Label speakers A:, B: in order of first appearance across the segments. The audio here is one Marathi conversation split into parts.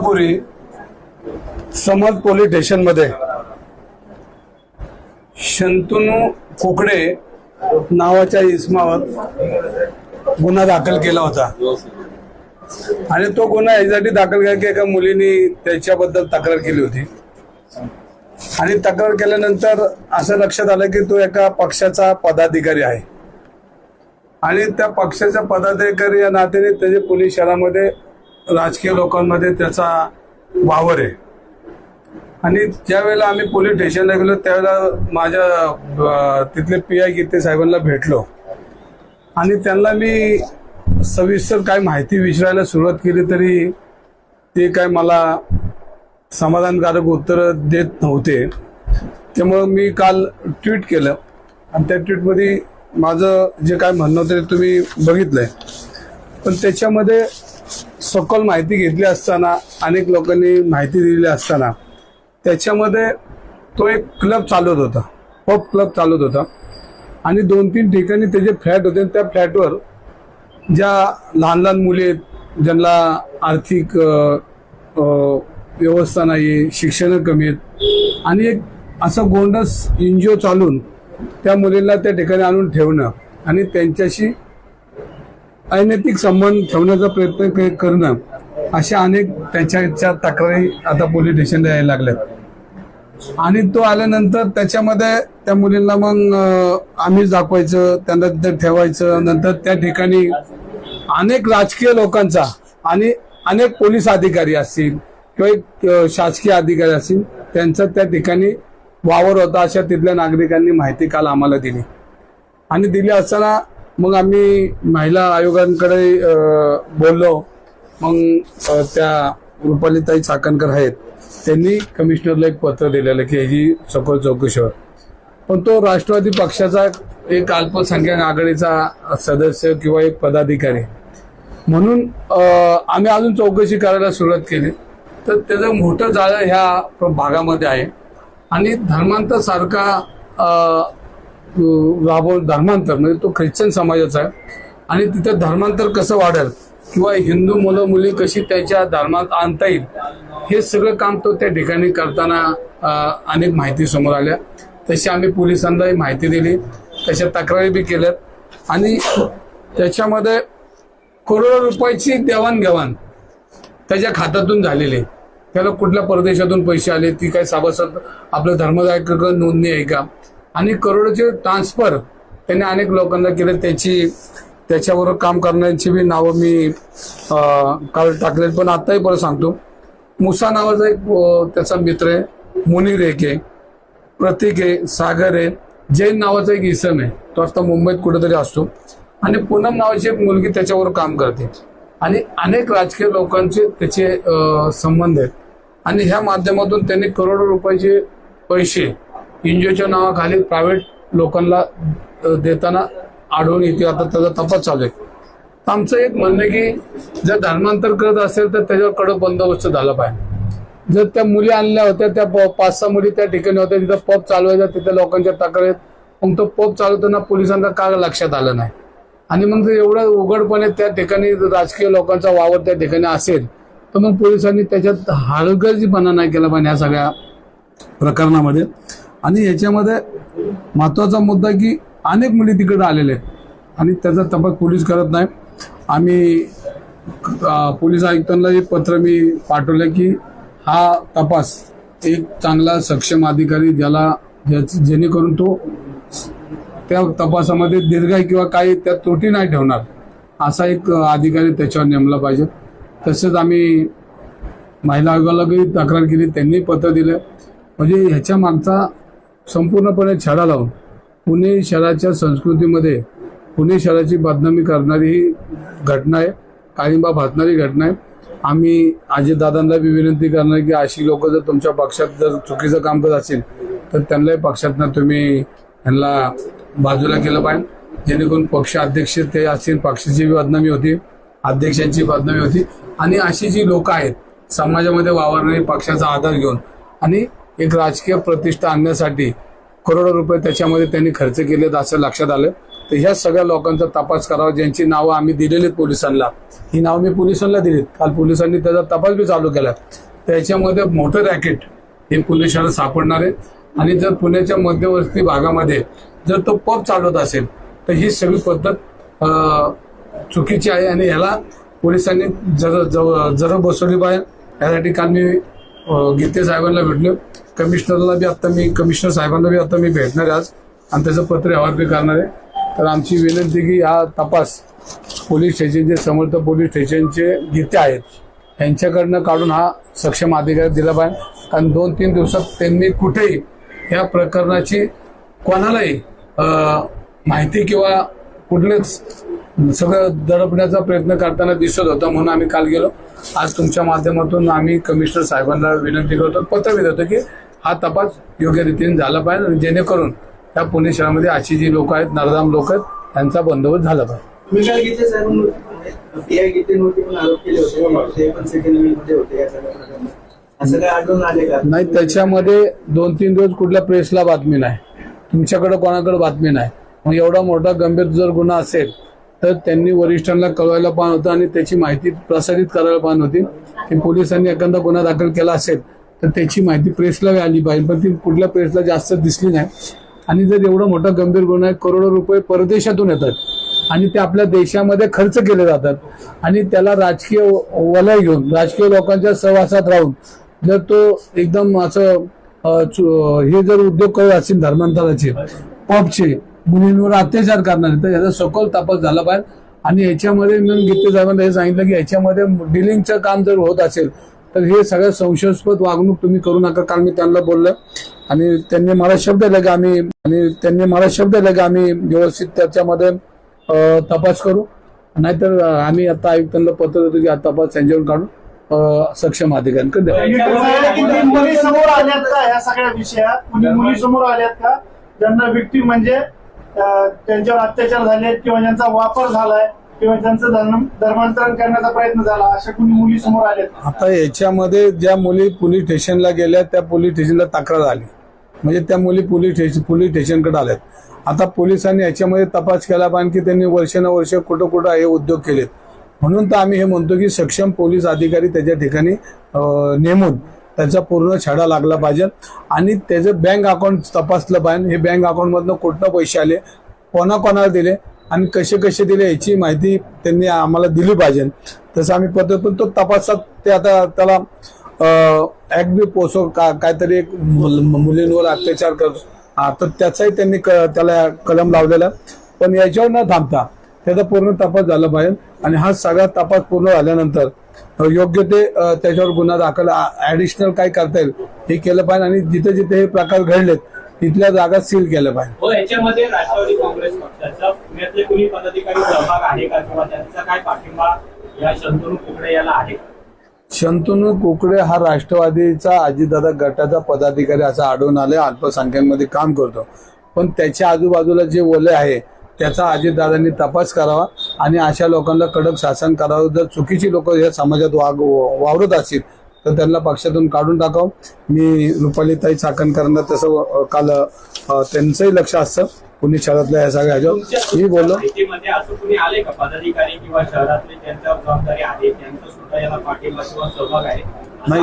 A: पूर्वी समज पोलीस स्टेशनमध्ये शंतनू कुकडे नावाच्या इसमावर गुन्हा दाखल केला होता. आणि तो गुन्हा यासाठी दाखल केला की एका मुलीने त्याच्याबद्दल तक्रार केली होती. आणि तक्रार केल्यानंतर असं लक्षात आलं की तो एका पक्षाचा पदाधिकारी आहे. आणि त्या पक्षाचा पदाधिकारी या नात्याने त्याचे पोलीस शहरामध्ये राजकीय लोकांमध्ये त्याचा वावर आहे. आणि ज्यावेळेला आम्ही पोलीस स्टेशनला गेलो त्यावेळेला माझ्या तिथले पी आय गीते साहेबांना भेटलो. आणि त्यांना मी सविस्तर काय माहिती विचारायला सुरुवात केली तरी ते काय मला समाधानकारक उत्तरं देत नव्हते. त्यामुळं मी काल ट्विट केलं. आणि त्या ट्विटमध्ये माझं जे काय म्हणणं होतं ते तुम्ही बघितलंय. पण त्याच्यामध्ये सखोल माहिती घेतली असताना अनेक लोकांनी माहिती दिली असताना त्याच्यामध्ये तो एक क्लब चालवत होता. पब क्लब चालवत होता. आणि दोन तीन ठिकाणी त्याचे फ्लॅट होते आणि त्या फ्लॅटवर ज्या लहान लहान मुले आहेत ज्यांना आर्थिक व्यवस्था नाही शिक्षण कमी आहेत आणि एक असा गोंडस एन जी ओ चालून त्या मुलींना त्या ठिकाणी आणून ठेवणं आणि त्यांच्याशी अनैतिक संबंध ठेवण्याचा प्रयत्न करणं अशा अनेक त्याच्या तक्रारी आता पोलीस स्टेशनला यायला लागल्यात. आणि तो आल्यानंतर त्याच्यामध्ये त्या मुलींना मग आम्ही आम्हीच दाखवायचं त्यांना तिथे ठेवायचं नंतर त्या ठिकाणी अनेक राजकीय लोकांचा आणि अनेक पोलीस अधिकारी असतील किंवा एक शासकीय अधिकारी असतील त्यांचा त्या ठिकाणी वावर होता अशा तिथल्या नागरिकांनी माहिती काल आम्हाला दिली. आणि दिली असताना मग आम्ही महिला आयोगांकडे बोललो. मग त्या रुपालीताई चाकणकर आहेत. त्यांनी कमिशनरला एक पत्र दिलेलं की ह्याची सखोल चौकशी पण तो राष्ट्रवादी पक्षाचा एक अल्पसंख्याक आघाडीचा सदस्य किंवा एक पदाधिकारी. म्हणून आम्ही अजून चौकशी करायला सुरुवात केली. तर त्याचं मोठं जाळं ह्या भागामध्ये आहे. आणि धर्मांतर राबव धर्मांतर म्हणजे तो ख्रिश्चन समाजाचा आहे. आणि तिथं धर्मांतर कसं वाढेल? किंवा हिंदू मुलं मुली कशी त्याच्या धर्मात आणता येईल? हे सगळं काम तो त्या ठिकाणी करताना अनेक माहिती समोर आल्या. तशी आम्ही पोलिसांनाही माहिती दिली. तशा तक्रारी बी केल्यात. आणि त्याच्यामध्ये करोडो रुपयाची देवाणघेवाण त्याच्या खात्यातून झालेली आहे. त्याला कुठल्या परदेशातून पैसे आले ती काय सभासद आपलं धर्मदायक नोंदणी आहे का? आणि करोडोचे ट्रान्सफर त्यांनी अनेक लोकांना केले. त्याची त्याच्याबरोबर काम करण्याची बी नावं मी काल टाकले पण आत्ताही परत सांगतो. मुसा नावाचा एक त्याचा मित्र आहे. मुनीर एक आहे. प्रतीक आहे. सागर आहे. जैन नावाचा एक इसम आहे. तो आता मुंबईत कुठेतरी असतो. आणि पूनम नावाची एक मुलगी त्याच्यावर काम करते. आणि अनेक राजकीय लोकांचे त्याचे संबंध आहेत. आणि ह्या माध्यमातून त्यांनी करोडो रुपयाचे पैसे एनजीओच्या नावाखाली प्रायव्हेट लोकांना देताना आढळून येते. आता त्याचा तपास चालू आहे. तर आमचं एक म्हणणं आहे की जर धर्मांतर करत असेल तर त्याच्यावर कडक बंदोबस्त झाला पाहिजे. जर त्या मुली आणल्या होत्या त्या प- पाच सहा मुली त्या ठिकाणी होत्या तिथं पब चालवायचा तिथे लोकांच्या तक्रारीत. मग तो पब चालवताना पोलिसांना का लक्षात आलं नाही? आणि मग ते एवढं उघडपणे त्या ठिकाणी राजकीय लोकांचा वावर त्या ठिकाणी असेल तर मग पोलिसांनी त्याच्यात हलगर्जीपणा नाही केला पाहिजे या सगळ्या प्रकरणामध्ये. आणि याच्यामध्ये महत्त्वाचा मुद्दा की अनेक मुली तिकडे आलेले आहेत. आणि त्याचा तपास पोलीस करत नाही. आम्ही पोलीस आयुक्तांना एक पत्र मी पाठवलं की हा तपास एक चांगला सक्षम अधिकारी ज्याला ज्याची जेणेकरून तो त्या तपासामध्ये दीर्घाई किंवा काही त्या त्रुटी नाही ठेवणार. असा एक अधिकारी त्याच्यावर नेमला पाहिजे. तसेच आम्ही महिला आयोगालाही तक्रार केली. त्यांनी पत्र दिलं. म्हणजे ह्याच्या मागचा संपूर्णपणे छडा लावून पुणे शहराच्या संस्कृतीमध्ये पुणे शहराची बदनामी करणारी ही घटना आहे काळिंबा भासणारी घटना आहे. आम्ही अजितदादांना बी विनंती करणार की अशी लोक जर तुमच्या पक्षात जर चुकीचं काम करत असेल तर त्यांनाही पक्षातनं तुम्ही यांना बाजूला केलं पाहिजे. जेणेकरून पक्ष अध्यक्ष ते असतील पक्षाची बी बदनामी होती अध्यक्षांची बदनामी होती. आणि अशी जी लोक आहेत समाजामध्ये वावरणारी पक्षाचा आधार घेऊन आणि एक राजकीय प्रतिष्ठा आणण्यासाठी करोडो रुपये त्याच्यामध्ये त्यांनी खर्च केलेत असं लक्षात आलं. तर ह्या सगळ्या लोकांचा तपास करावा. ज्यांची नावं आम्ही दिलेली आहेत पोलिसांना. ही नावं मी पोलिसांना दिलीत. काल पोलिसांनी त्याचा तपास बी चालू केला. त्याच्यामध्ये मोठं रॅकेट हे पोलिसांना सापडणार आहे. आणि जर पुण्याच्या मध्यवर्ती भागामध्ये जर तो पब चालवत असेल तर ही सगळी पद्धत चुकीची आहे. आणि ह्याला पोलिसांनी जर जर बसवली पाहिजे यासाठी काल मी गीते साहेबांना भेटलो. कमिशनरला बी आता मी कमिशनर साहेबांना बी आता मी भेटणार आहे आज. आणि त्याचं पत्र व्यवहार करणार आहे. तर आमची विनंती की हा तपास पोलीस स्टेशनचे समर्थ पोलीस स्टेशनचे गीते आहेत. यांच्याकडनं काढून हा सक्षम अधिकारी दिला पाहिजे. कारण दोन तीन दिवसात त्यांनी कुठेही या प्रकरणाची कोणालाही माहिती किंवा कुठलेच सगळं दडपण्याचा प्रयत्न करताना दिसत होता म्हणून आम्ही काल गेलो. आज तुमच्या माध्यमातून आम्ही कमिशनर साहेबांना विनंती करतो पत्र बी देतो की हा तपास योग्य रीतीने झाला पाहिजे आणि जेणेकरून या पुणे शहरामध्ये अशी जी लोक आहेत नरदाम लोक आहेत त्यांचा बंदोबस्त झाला पाहिजे.
B: होते. होते आले का?
A: नाही त्याच्यामध्ये दोन तीन दिवस कुठल्या प्रेसला बातमी नाही. तुमच्याकडे कोणाकडे बातमी नाही. मग एवढा मोठा गंभीर जर गुन्हा असेल तर त्यांनी वरिष्ठांना कळवायला पाहिजे होतं आणि त्याची माहिती प्रसारित करायला पाहिजे होती. की पोलिसांनी एखादा गुन्हा दाखल केला असेल तर त्याची माहिती प्रेसला आली पाहिजे. पण ती कुठल्या प्रेसला जास्त दिसली नाही. आणि जर एवढा मोठा गंभीर गुन्हा आहे करोडो रुपये परदेशातून येतात. आणि ते आपल्या देशामध्ये खर्च केले जातात. आणि त्याला राजकीय वलय घेऊन राजकीय लोकांच्या सहवासात राहून जर तो एकदम असं चु- हे जर उद्योग करत असतील धर्मांतराचे पबचे मुलींवर अत्याचार करणारे. तर याचा सखोल तपास झाला पाहिजे. आणि याच्यामध्ये मी गीते साहेबांना हे सांगितलं की याच्यामध्ये डिलिंगचं काम जर होत असेल तर हे सगळं संशयास्पद वागणूक तुम्ही करू नका काल मी त्यांना बोललं आणि त्यांनी मला शब्द दिला की आम्ही आणि त्यांनी मला शब्द दिला की आम्ही व्यवस्थित त्याच्यामध्ये तपास करू. नाहीतर आम्ही आता आयुक्तांना पत्र देतो की हा तपास त्यांच्यावर काढून अ, सक्षम अधिकाऱ्यांकडे
C: मुली समोर आल्यात का या सगळ्या विषयात? मुली समोर आल्यात का? ज्यांना व्यक्ती म्हणजे त्यांच्यावर अत्याचार झाले किंवा ज्यांचा वापर झालाय किंवा त्यांचं धर्म धर्मांतरण करण्याचा प्रयत्न झाला अशा कुणी मुली समोर आल्या
A: आता याच्यामध्ये ज्या मुली पोलीस स्टेशनला गेल्या त्या पोलीस स्टेशनला तक्रार आली. म्हणजे त्या मुली पोलीस स्टेशन पोलीस स्टेशनकडे आल्यात. आता पोलिसांनी याच्यामध्ये तपास केला पाहिजे की त्यांनी वर्षानुवर्ष कुठं कुठं हे उद्योग केलेत. म्हणून तर आम्ही हे म्हणतो की सक्षम पोलीस अधिकारी त्याच्या ठिकाणी नेमून त्याचा पूर्ण छडा लागला पाहिजे. आणि त्याचं बँक अकाउंट तपासलं पाहिजे हे बँक अकाउंटमधनं कुठनं पैसे आले कोणाकोणाला दिले आणि कसे कसे दिले याची माहिती त्यांनी आम्हाला दिली पाहिजे. तसं आम्ही पद्धत पण तो तपासात ते आता त्याला ऍक्ट बी पोसो का काहीतरी एक मुल- मुलींवर अत्याचार कर हा, तर त्याचाही त्यांनी क- त्याला कलम लावलेला. पण याच्यावर न थांबता त्याचा पूर्ण तपास झाला पाहिजे. आणि हा सगळा तपास पूर्ण झाल्यानंतर योग्य ते त्याच्यावर गुन्हा दाखल. ऍडिशनल काय करता येईल हे केलं पाहिजे आणि जिथे जिथे हे प्रकार घडलेत तिथल्या जागा सील केलं पाहिजे.
D: हो याच्यामध्ये राष्ट्रवादी काँग्रेस पक्षाचा पुण्यातले कुणी पदाधिकारी सहभाग आहे का किंवा त्यांचा काय पाठिंबा या शंतनू कुकडे याला आहे? का
A: शंतनू कुकडे हा राष्ट्रवादीचा अजितदादा गटाचा पदाधिकारी असा आढळून आले अल्पसंख्याकमध्ये काम करतो. पण त्याच्या आजूबाजूला जे ओले आहे त्याचा अजितदादांनी तपास करावा. आणि अशा लोकांना कडक शासन करावं. जर चुकीची लोक या समाजात वाग वावरत असतील तर त्यांना पक्षातून काढून टाकावं. मी रुपालीताई चाकणकरांना तसं काल त्यांचंही लक्ष असतं. पुणे शहरातल्या या सगळ्या ह्याच्यावर. मी बोललो. नाही.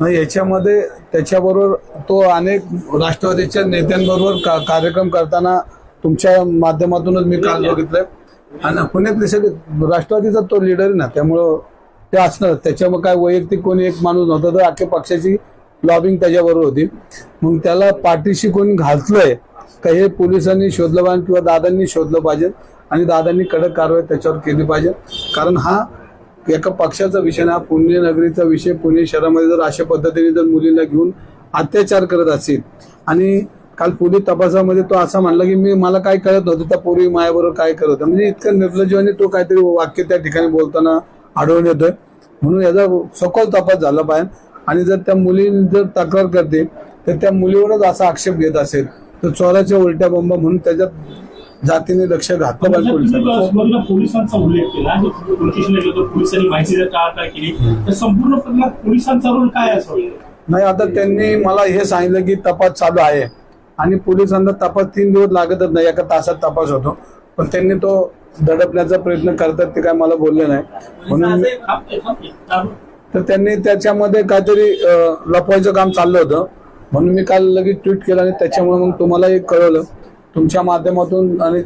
A: नाही याच्यामध्ये त्याच्याबरोबर तो अनेक राष्ट्रवादीच्या नेत्यांबरोबर कार्यक्रम करताना तुमच्या माध्यमातूनच मी काल बघितलंय. आणि पुण्यातले सगळे राष्ट्रवादीचा तो लीडर आहे ना त्यामुळं ते असणार. त्याच्यामुळे काय वैयक्तिक कोणी एक माणूस नव्हता तर अख्ख्या पक्षाची लॉबिंग त्याच्याबरोबर होती. मग त्याला पाठीशी कोणी घातलंय का हे पोलिसांनी शोधलं पाहिजे किंवा दादांनी शोधलं पाहिजे? आणि दादांनी कडक कारवाई त्याच्यावर केली पाहिजे. कारण हा एका पक्षाचा विषय ना पुणे नगरीचा विषय पुणे शहरामध्ये जर अशा पद्धतीने जर मुलींना घेऊन अत्याचार करत असेल आणि काल पोलीस तपासामध्ये तो असा म्हणला की मी मला काय कळत नव्हतं त्या पूर्वी मायाबरोबर काय करत होतं म्हणजे इतकं निर्लज्जवाने तो काहीतरी वाक्य त्या ठिकाणी बोलताना आढळून येतोय. म्हणून याचा सखोल तपास झाला पाहिजे. आणि जर त्या मुली जर तक्रार करते तर त्या मुलीवरच असा आक्षेप घेत असेल. तर चोराच्या उलट्या बंब म्हणून त्याच्यात जातीने लक्ष घातलं पाहिजे
E: संपूर्ण पोलिसांचा उल्लेख केला पोलिसांनी माहिती जर टाळाटाळ केली तर संपूर्ण प्रकरणात पोलिसांचा रोल काय असावा?
A: नाही आता त्यांनी मला हे सांगितलं की तपास चालू आहे. आणि पोलिसांना तपास तीन दिवस लागतच नाही एका तासात तपास होतो. पण त्यांनी तो दडपण्याचा प्रयत्न करतात ते काय मला बोलले नाही. म्हणून तर त्यांनी त्याच्यामध्ये काहीतरी लपवायचं काम चाललं होतं. म्हणून मी काल लगेच ट्विट केलं आणि त्याच्यामुळे मग तुम्हालाही कळवलं. तुमच्या माध्यमातून आणि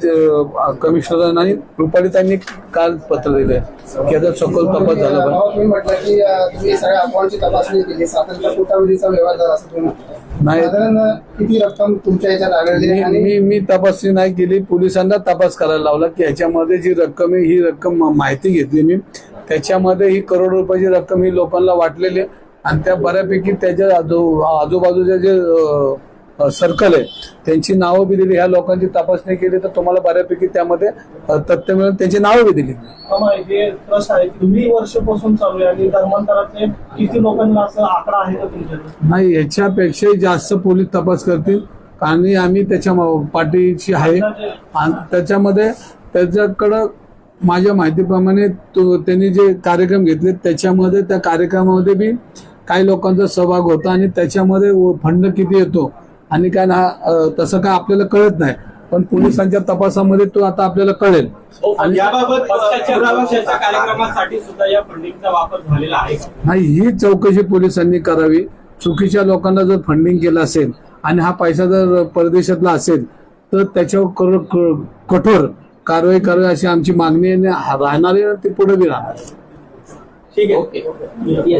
A: कमिशनर आणि रुपाली त्यांनी काल पत्र दिलंय की आता सखोल तपास झाला पाहिजे. नाही.
F: साधारण किती रक्कम तुमच्या याच्यात आढळली आहे
A: मी
F: आणि
A: मी मी तपासणी नाही केली. पोलिसांना तपास करायला लावला की ह्याच्यामध्ये जी रक्कम आहे ही रक्कम म- माहिती घेतली मी. त्याच्यामध्ये ही करोड रुपयाची रक्कम ही लोकांना वाटलेली. आहे आणि त्या बऱ्यापैकी त्याच्या आजू आजूबाजूचे जे सर्कल आहे. त्यांची नावं बी दिली ह्या लोकांची तपासणी केली तर तुम्हाला बऱ्यापैकी त्यामध्ये तथ्य मिळेल. त्यांची नावं बी दिली.
G: हे ट्रस्ट आहे किती वर्षापासून चालू आहे आणि धर्मांतराचे किती लोकांना असं आकडा आहे का तुमच्याकडे?
A: नाही ह्याच्यापेक्षाही जास्त पोलीस तपास करतील. आणि आम्ही त्याच्या पाठीशी आहे. आणि त्याच्यामध्ये त्याच्याकडं माझ्या माहितीप्रमाणे त्यांनी जे कार्यक्रम घेतले त्याच्यामध्ये त्या कार्यक्रमामध्ये बी काही लोकांचा सहभाग होता आणि त्याच्यामध्ये फंड किती येतो आणि काय ना तसं काय आपल्याला कळत नाही. पण पोलिसांच्या तपासामध्ये तो आता आपल्याला कळेल.
D: आणि याबाबत कार्यक्रमासाठी सुद्धा या फंडिंगचा वापर झालेला आहे. का?
A: नाही ही चौकशी पोलिसांनी करावी. चुकीच्या लोकांना जर फंडिंग केलं असेल आणि हा पैसा जर परदेशातला असेल तर त्याच्यावर कठोर कारवाई करावी अशी आमची मागणी आहे आणि राहणार आहे आणि ती पुढे बी राहणार.
D: ठीक आहे.